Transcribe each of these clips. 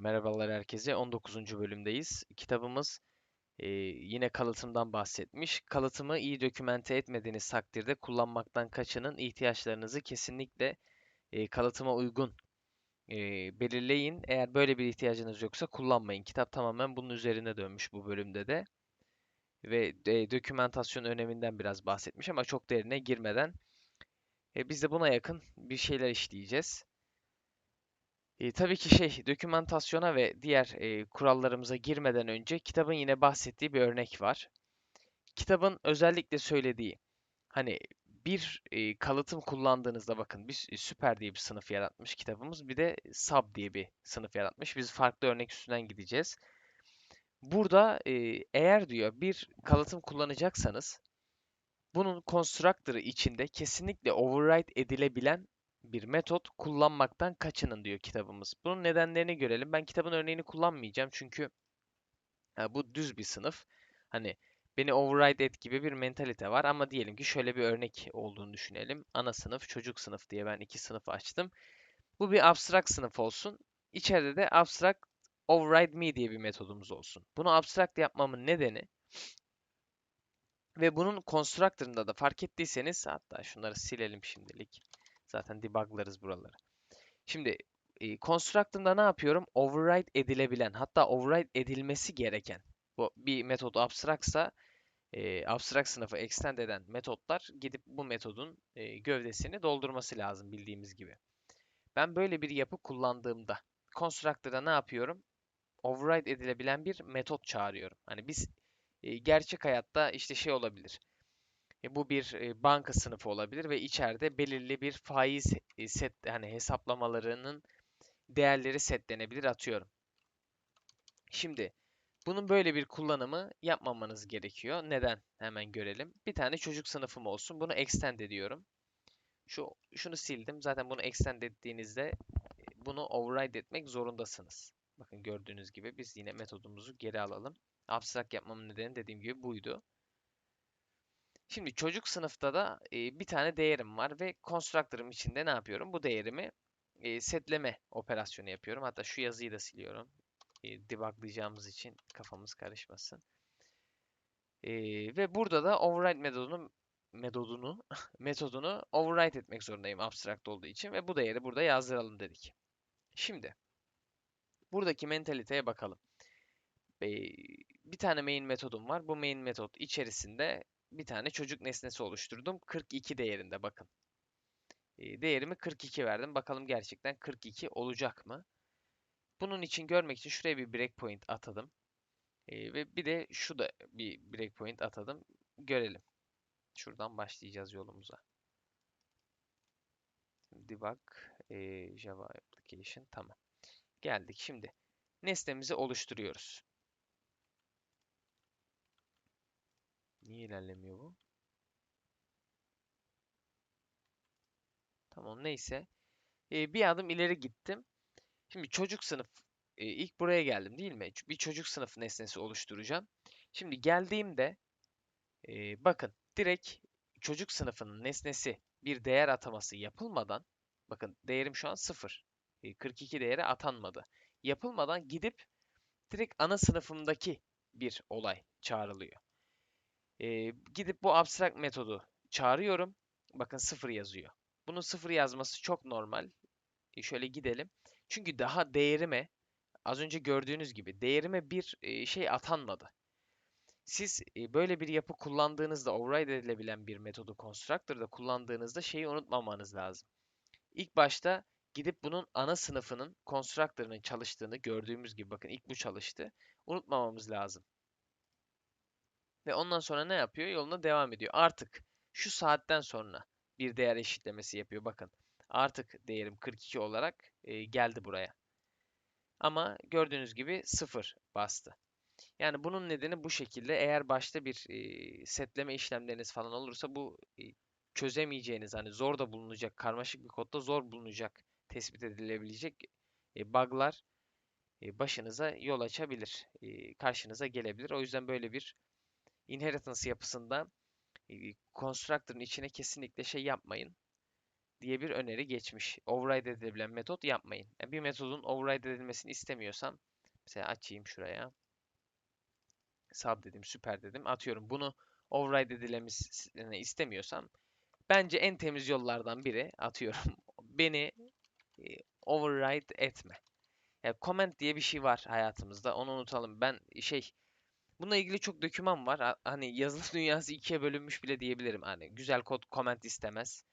Merhabalar herkese. 19. bölümdeyiz. Kitabımız e, yine kalıtımdan bahsetmiş. Kalıtımı iyi dokümente etmediğiniz takdirde kullanmaktan kaçının. ihtiyaçlarınızı kesinlikle e, kalıtıma uygun e, belirleyin. Eğer böyle bir ihtiyacınız yoksa kullanmayın. Kitap tamamen bunun üzerine dönmüş bu bölümde de. Ve e, dokümentasyon öneminden biraz bahsetmiş ama çok derine girmeden e, biz de buna yakın bir şeyler işleyeceğiz. E, tabii ki şey, dokümantasyona ve diğer e, kurallarımıza girmeden önce kitabın yine bahsettiği bir örnek var. Kitabın özellikle söylediği, hani bir e, kalıtım kullandığınızda bakın biz süper diye bir sınıf yaratmış kitabımız, bir de sub diye bir sınıf yaratmış. Biz farklı örnek üstünden gideceğiz. Burada e, eğer diyor bir kalıtım kullanacaksanız bunun constructor'ı içinde kesinlikle override edilebilen bir metot kullanmaktan kaçının diyor kitabımız. Bunun nedenlerini görelim. Ben kitabın örneğini kullanmayacağım çünkü ha, bu düz bir sınıf. Hani beni override et gibi bir mentalite var ama diyelim ki şöyle bir örnek olduğunu düşünelim. Ana sınıf, çocuk sınıf diye ben iki sınıf açtım. Bu bir abstract sınıf olsun. İçeride de abstract override me diye bir metodumuz olsun. Bunu abstract yapmamın nedeni ve bunun constructor'ında da fark ettiyseniz hatta şunları silelim şimdilik. Zaten debuglarız buraları. Şimdi e, constructor'da ne yapıyorum? Override edilebilen hatta override edilmesi gereken bu bir metod abstractsa e, abstract sınıfı extend eden metotlar gidip bu metodun e, gövdesini doldurması lazım bildiğimiz gibi. Ben böyle bir yapı kullandığımda constructor'da ne yapıyorum? Override edilebilen bir metot çağırıyorum. Hani biz e, gerçek hayatta işte şey olabilir. E, bu bir e, banka sınıfı olabilir ve içeride belirli bir faiz e, set hani hesaplamalarının değerleri setlenebilir atıyorum. Şimdi bunun böyle bir kullanımı yapmamanız gerekiyor. Neden? Hemen görelim. Bir tane çocuk sınıfım olsun. Bunu extend ediyorum. Şu şunu sildim. Zaten bunu extend ettiğinizde bunu override etmek zorundasınız. Bakın gördüğünüz gibi biz yine metodumuzu geri alalım. Abstract yapmamın nedeni dediğim gibi buydu. Şimdi çocuk sınıfta da e, bir tane değerim var ve constructor'ım içinde ne yapıyorum? Bu değerimi e, setleme operasyonu yapıyorum. Hatta şu yazıyı da siliyorum. E, debuglayacağımız için kafamız karışmasın. E, ve burada da override metodunu metodunu metodunu override etmek zorundayım abstract olduğu için ve bu değeri burada yazdıralım dedik. Şimdi buradaki mentaliteye bakalım. E, bir tane main metodum var. Bu main metot içerisinde bir tane çocuk nesnesi oluşturdum. 42 değerinde bakın. Değerimi 42 verdim. Bakalım gerçekten 42 olacak mı? Bunun için görmek için şuraya bir breakpoint atadım. Ve bir de şu da bir breakpoint atadım. Görelim. Şuradan başlayacağız yolumuza. Debug Java Application tamam. Geldik şimdi. Nesnemizi oluşturuyoruz. Niye ilerlemiyor bu? Tamam neyse. Ee, bir adım ileri gittim. Şimdi çocuk sınıf e, ilk buraya geldim değil mi? Bir çocuk sınıf nesnesi oluşturacağım. Şimdi geldiğimde e, bakın direkt çocuk sınıfının nesnesi bir değer ataması yapılmadan bakın değerim şu an 0. E, 42 değeri atanmadı. Yapılmadan gidip direkt ana sınıfımdaki bir olay çağrılıyor. Ee, gidip bu abstract metodu çağırıyorum. Bakın sıfır yazıyor. Bunun sıfır yazması çok normal. E şöyle gidelim. Çünkü daha değerime az önce gördüğünüz gibi değerime bir e, şey atanmadı. Siz e, böyle bir yapı kullandığınızda override edilebilen bir metodu constructor'da kullandığınızda şeyi unutmamanız lazım. İlk başta gidip bunun ana sınıfının constructor'ının çalıştığını gördüğümüz gibi bakın ilk bu çalıştı. Unutmamamız lazım. Ve ondan sonra ne yapıyor? Yoluna devam ediyor. Artık şu saatten sonra bir değer eşitlemesi yapıyor. Bakın artık değerim 42 olarak e, geldi buraya. Ama gördüğünüz gibi 0 bastı. Yani bunun nedeni bu şekilde. Eğer başta bir e, setleme işlemleriniz falan olursa bu e, çözemeyeceğiniz hani zor da bulunacak karmaşık bir kodda zor bulunacak tespit edilebilecek e, bug'lar e, başınıza yol açabilir. E, karşınıza gelebilir. O yüzden böyle bir inheritance yapısında constructor'ın içine kesinlikle şey yapmayın. diye bir öneri geçmiş. Override edilebilen metot yapmayın. Yani bir metodun override edilmesini istemiyorsam mesela açayım şuraya. Sub dedim, süper dedim. Atıyorum bunu override edilemesini istemiyorsam bence en temiz yollardan biri atıyorum beni e, override etme. Ya comment diye bir şey var hayatımızda. Onu unutalım. Ben şey bununla ilgili çok doküman var. Ha- Hani yazılım dünyası ikiye bölünmüş bile diyebilirim. Hani güzel kod comment istemez.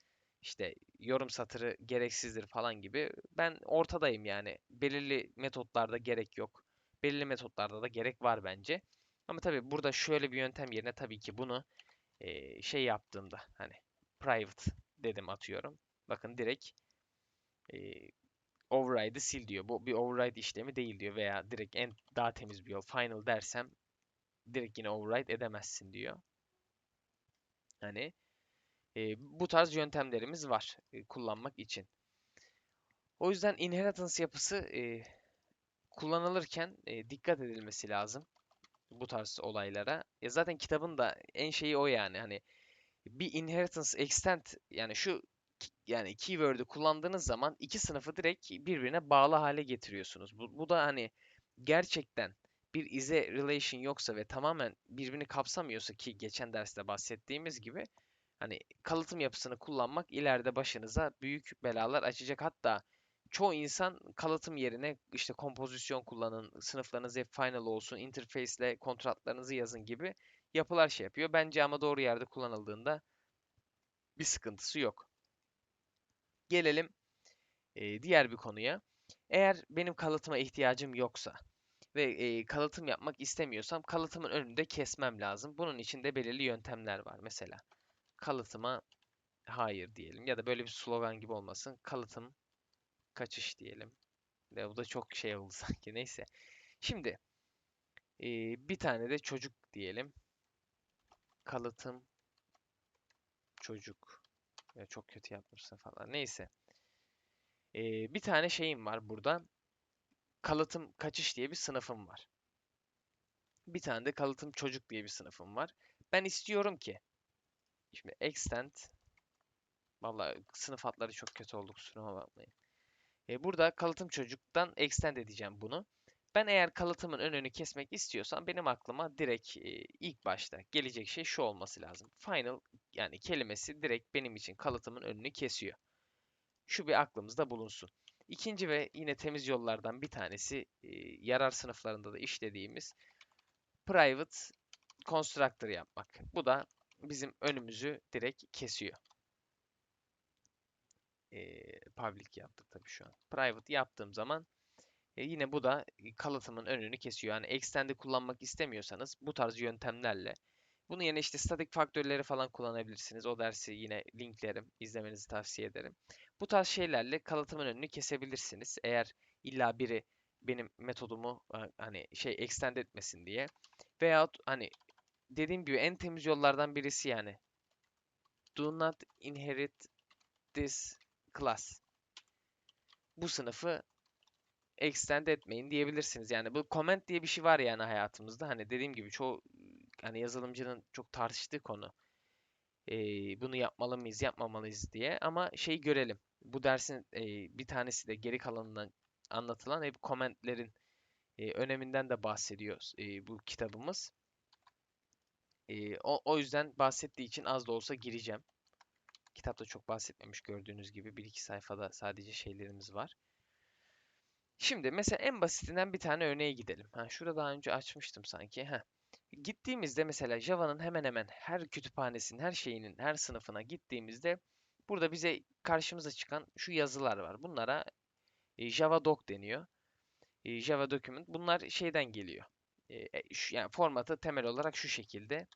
İşte yorum satırı gereksizdir falan gibi. Ben ortadayım yani. Belirli metotlarda gerek yok. Belirli metotlarda da gerek var bence. Ama tabii burada şöyle bir yöntem yerine tabii ki bunu eee, şey yaptığımda hani private dedim atıyorum. Bakın direkt eee override'ı sil diyor. Bu bir override işlemi değil diyor veya direkt en daha temiz bir yol final dersem direkt yine override edemezsin diyor. Hani e, bu tarz yöntemlerimiz var e, kullanmak için. O yüzden inheritance yapısı e, kullanılırken e, dikkat edilmesi lazım bu tarz olaylara. Ya zaten kitabın da en şeyi o yani hani bir inheritance extend yani şu yani keyword'ü kullandığınız zaman iki sınıfı direkt birbirine bağlı hale getiriyorsunuz. Bu, bu da hani gerçekten bir ize relation yoksa ve tamamen birbirini kapsamıyorsa ki geçen derste bahsettiğimiz gibi hani kalıtım yapısını kullanmak ileride başınıza büyük belalar açacak. Hatta çoğu insan kalıtım yerine işte kompozisyon kullanın, sınıflarınız hep final olsun, interface ile kontratlarınızı yazın gibi yapılar şey yapıyor. Bence ama doğru yerde kullanıldığında bir sıkıntısı yok. Gelelim e, diğer bir konuya. Eğer benim kalıtıma ihtiyacım yoksa ve e, kalıtım yapmak istemiyorsam kalıtımın önünde kesmem lazım. Bunun için de belirli yöntemler var. Mesela kalıtıma hayır diyelim ya da böyle bir slogan gibi olmasın. Kalıtım kaçış diyelim. Ve bu da çok şey oldu sanki. Neyse. Şimdi e, bir tane de çocuk diyelim. Kalıtım çocuk. Ya çok kötü yapmışsın falan. Neyse. E, bir tane şeyim var burada. Kalıtım kaçış diye bir sınıfım var. Bir tane de kalıtım çocuk diye bir sınıfım var. Ben istiyorum ki şimdi extend Vallahi sınıf adları çok kötü oldu kusuruma bakmayın. E, burada kalıtım çocuktan extend edeceğim bunu. Ben eğer kalıtımın önünü kesmek istiyorsam benim aklıma direkt e, ilk başta gelecek şey şu olması lazım. Final yani kelimesi direkt benim için kalıtımın önünü kesiyor. Şu bir aklımızda bulunsun. İkinci ve yine temiz yollardan bir tanesi e, yarar sınıflarında da işlediğimiz private constructor yapmak. Bu da bizim önümüzü direkt kesiyor. E, public yaptık tabii şu an. Private yaptığım zaman e, yine bu da kalıtımın önünü kesiyor. Yani extend'i kullanmak istemiyorsanız bu tarz yöntemlerle bunun yerine işte statik faktörleri falan kullanabilirsiniz. O dersi yine linklerim. izlemenizi tavsiye ederim. Bu tarz şeylerle kalıtımın önünü kesebilirsiniz. Eğer illa biri benim metodumu ha- hani şey extend etmesin diye. Veyahut hani dediğim gibi en temiz yollardan birisi yani. Do not inherit this class. Bu sınıfı extend etmeyin diyebilirsiniz. Yani bu comment diye bir şey var yani hayatımızda. Hani dediğim gibi çoğu hani yazılımcının çok tartıştığı konu. Ee, bunu yapmalı mıyız, yapmamalıyız diye. Ama şey görelim. Bu dersin e, bir tanesi de geri kalanından anlatılan hep commentlerin e, öneminden de bahsediyor e, bu kitabımız. E, o, o yüzden bahsettiği için az da olsa gireceğim. Kitapta çok bahsetmemiş gördüğünüz gibi. Bir iki sayfada sadece şeylerimiz var. Şimdi mesela en basitinden bir tane örneğe gidelim. Ha, şurada daha önce açmıştım sanki. Heh. Gittiğimizde mesela Java'nın hemen hemen her kütüphanesinin, her şeyinin, her sınıfına gittiğimizde burada bize karşımıza çıkan şu yazılar var. Bunlara e, Java Doc deniyor. E, Java Document. Bunlar şeyden geliyor. E, yani formatı temel olarak şu şekilde.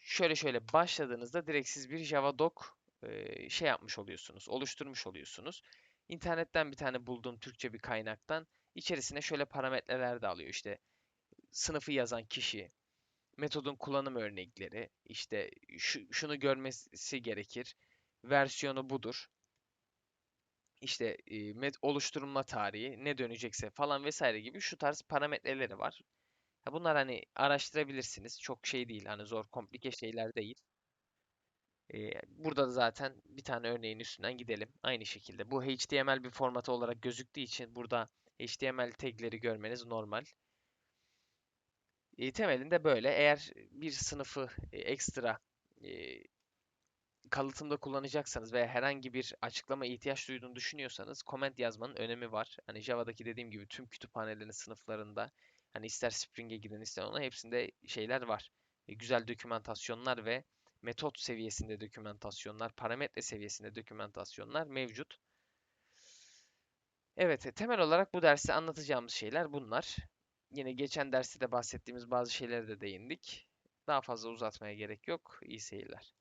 Şöyle şöyle başladığınızda direkt siz bir Java Doc şey yapmış oluyorsunuz, oluşturmuş oluyorsunuz. İnternetten bir tane bulduğum Türkçe bir kaynaktan içerisine şöyle parametreler de alıyor. İşte sınıfı yazan kişi, metodun kullanım örnekleri, işte şu, şunu görmesi gerekir, versiyonu budur. İşte e, met oluşturulma tarihi, ne dönecekse falan vesaire gibi şu tarz parametreleri var. Ha, bunlar hani araştırabilirsiniz. Çok şey değil, hani zor, komplike şeyler değil. Ee, burada da zaten bir tane örneğin üstünden gidelim. Aynı şekilde. Bu HTML bir formatı olarak gözüktüğü için burada HTML tagleri görmeniz normal. E, temelinde böyle. Eğer bir sınıfı e, ekstra e, kalıtımda kullanacaksanız veya herhangi bir açıklama ihtiyaç duyduğunu düşünüyorsanız comment yazmanın önemi var. Hani Java'daki dediğim gibi tüm kütüphanelerin sınıflarında hani ister Spring'e gidin ister ona hepsinde şeyler var. E, güzel dokümantasyonlar ve metot seviyesinde dokümantasyonlar, parametre seviyesinde dokümantasyonlar mevcut. Evet, e, temel olarak bu derste anlatacağımız şeyler bunlar. Yine geçen derste de bahsettiğimiz bazı şeylere de değindik. Daha fazla uzatmaya gerek yok. İyi seyirler.